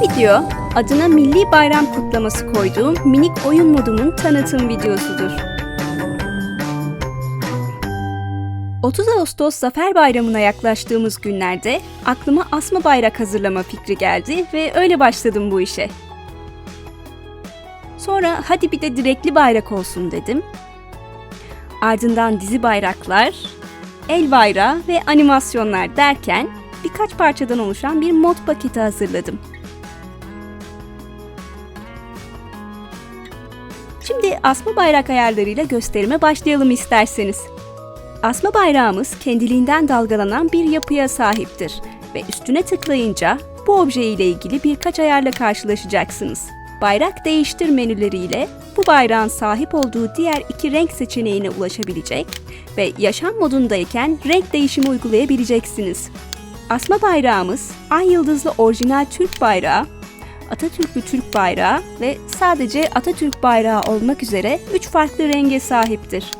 Video adına Milli Bayram kutlaması koyduğum minik oyun modumun tanıtım videosudur. 30 Ağustos Zafer Bayramı'na yaklaştığımız günlerde aklıma asma bayrak hazırlama fikri geldi ve öyle başladım bu işe. Sonra hadi bir de direkli bayrak olsun dedim. Ardından dizi bayraklar, el bayrağı ve animasyonlar derken birkaç parçadan oluşan bir mod paketi hazırladım. Asma bayrak ayarlarıyla gösterime başlayalım isterseniz. Asma bayrağımız kendiliğinden dalgalanan bir yapıya sahiptir ve üstüne tıklayınca bu obje ile ilgili birkaç ayarla karşılaşacaksınız. Bayrak değiştir menüleriyle bu bayrağın sahip olduğu diğer iki renk seçeneğine ulaşabilecek ve yaşam modundayken renk değişimi uygulayabileceksiniz. Asma bayrağımız ay yıldızlı orijinal Türk bayrağı, Atatürklü Türk bayrağı ve sadece Atatürk bayrağı olmak üzere 3 farklı renge sahiptir.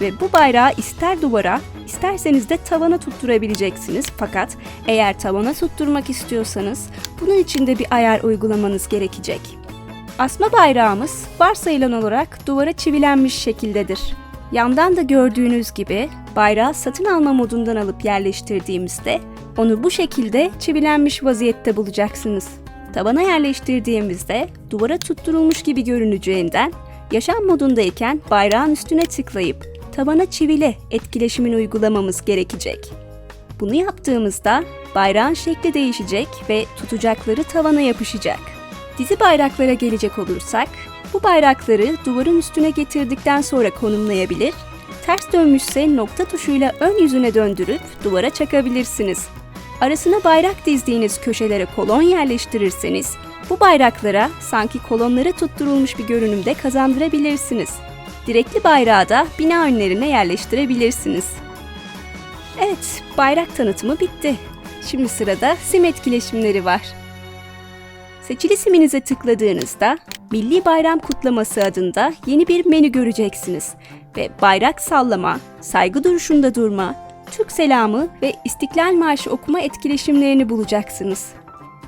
Ve bu bayrağı ister duvara, isterseniz de tavana tutturabileceksiniz. Fakat eğer tavana tutturmak istiyorsanız bunun için de bir ayar uygulamanız gerekecek. Asma bayrağımız varsayılan olarak duvara çivilenmiş şekildedir. Yandan da gördüğünüz gibi bayrağı satın alma modundan alıp yerleştirdiğimizde onu bu şekilde çivilenmiş vaziyette bulacaksınız. Tavana yerleştirdiğimizde duvara tutturulmuş gibi görüneceğinden yaşam modundayken bayrağın üstüne tıklayıp tavana çivile etkileşimini uygulamamız gerekecek. Bunu yaptığımızda bayrağın şekli değişecek ve tutacakları tavana yapışacak. Dizi bayraklara gelecek olursak, bu bayrakları duvarın üstüne getirdikten sonra konumlayabilir, ters dönmüşse nokta tuşuyla ön yüzüne döndürüp duvara çakabilirsiniz. Arasına bayrak dizdiğiniz köşelere kolon yerleştirirseniz, bu bayraklara sanki kolonlara tutturulmuş bir görünümde kazandırabilirsiniz. Direkli bayrağı da bina önlerine yerleştirebilirsiniz. Evet, bayrak tanıtımı bitti. Şimdi sırada sim etkileşimleri var. Seçili siminize tıkladığınızda Milli Bayram Kutlaması adında yeni bir menü göreceksiniz ve bayrak sallama, saygı duruşunda durma, Türk selamı ve İstiklal Marşı okuma etkileşimlerini bulacaksınız.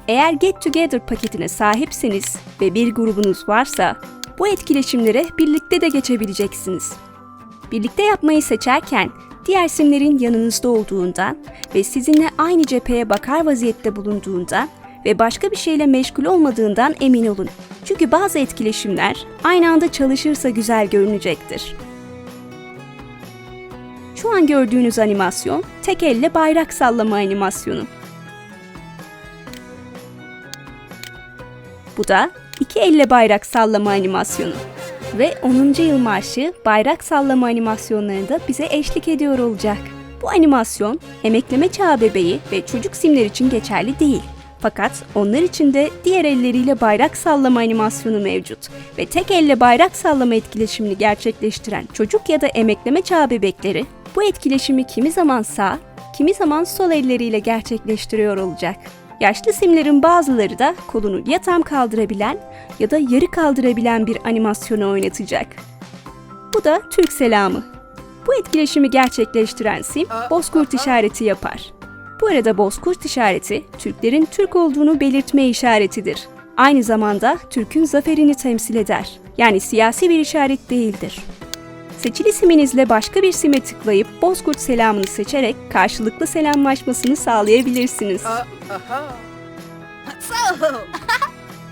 Eğer Get Together paketine sahipseniz ve bir grubunuz varsa bu etkileşimlere birlikte de geçebileceksiniz. Birlikte yapmayı seçerken diğer simlerin yanınızda olduğundan ve sizinle aynı cepheye bakar vaziyette bulunduğundan ve başka bir şeyle meşgul olmadığından emin olun. Çünkü bazı etkileşimler aynı anda çalışırsa güzel görünecektir. Şu an gördüğünüz animasyon tek elle bayrak sallama animasyonu. Bu da iki elle bayrak sallama animasyonu. Ve 10. yıl marşı bayrak sallama animasyonlarında bize eşlik ediyor olacak. Bu animasyon emekleme çağı bebeği ve çocuk simler için geçerli değil. Fakat onlar için de diğer elleriyle bayrak sallama animasyonu mevcut ve tek elle bayrak sallama etkileşimini gerçekleştiren çocuk ya da emekleme çağı bebekleri bu etkileşimi kimi zaman sağ, kimi zaman sol elleriyle gerçekleştiriyor olacak. Yaşlı simlerin bazıları da kolunu ya tam kaldırabilen ya da yarı kaldırabilen bir animasyonu oynatacak. Bu da Türk selamı. Bu etkileşimi gerçekleştiren sim bozkurt işareti yapar. Bu arada bozkurt işareti Türklerin Türk olduğunu belirtme işaretidir. Aynı zamanda Türk'ün zaferini temsil eder. Yani siyasi bir işaret değildir. Seçili siminizle başka bir sime tıklayıp Bozkurt selamını seçerek karşılıklı selamlaşmasını sağlayabilirsiniz.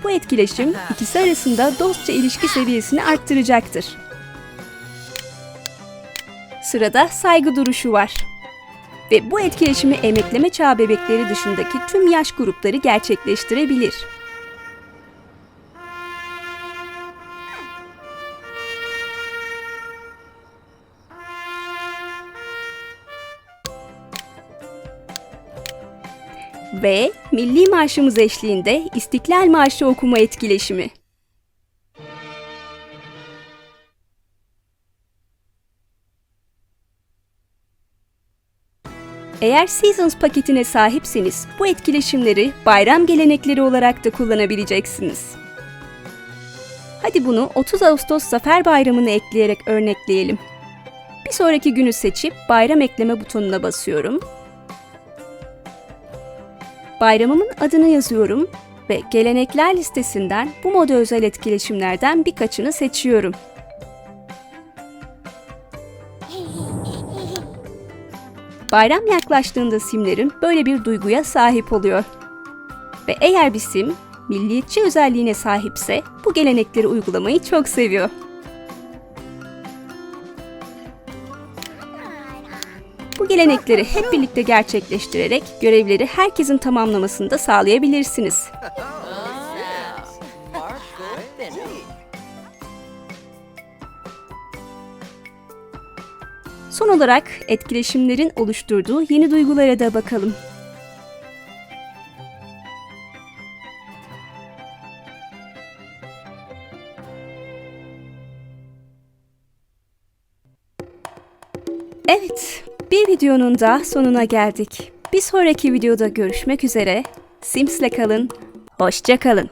Bu etkileşim ikisi arasında dostça ilişki seviyesini arttıracaktır. Sırada saygı duruşu var. Ve bu etkileşimi emekleme çağı bebekleri dışındaki tüm yaş grupları gerçekleştirebilir. Ve Milli Marşımız eşliğinde İstiklal Marşı okuma etkileşimi. Eğer Seasons paketine sahipseniz bu etkileşimleri bayram gelenekleri olarak da kullanabileceksiniz. Hadi bunu 30 Ağustos Zafer Bayramı'na ekleyerek örnekleyelim. Bir sonraki günü seçip bayram ekleme butonuna basıyorum. Bayramımın adını yazıyorum ve gelenekler listesinden bu moda özel etkileşimlerden birkaçını seçiyorum. Bayram yaklaştığında simlerim böyle bir duyguya sahip oluyor. Ve eğer bir sim milliyetçi özelliğine sahipse bu gelenekleri uygulamayı çok seviyor. Gelenekleri hep birlikte gerçekleştirerek görevleri herkesin tamamlamasını da sağlayabilirsiniz. Son olarak etkileşimlerin oluşturduğu yeni duygulara da bakalım. Evet, bir videonun da sonuna geldik. Bir sonraki videoda görüşmek üzere. Sims'le kalın, hoşça kalın.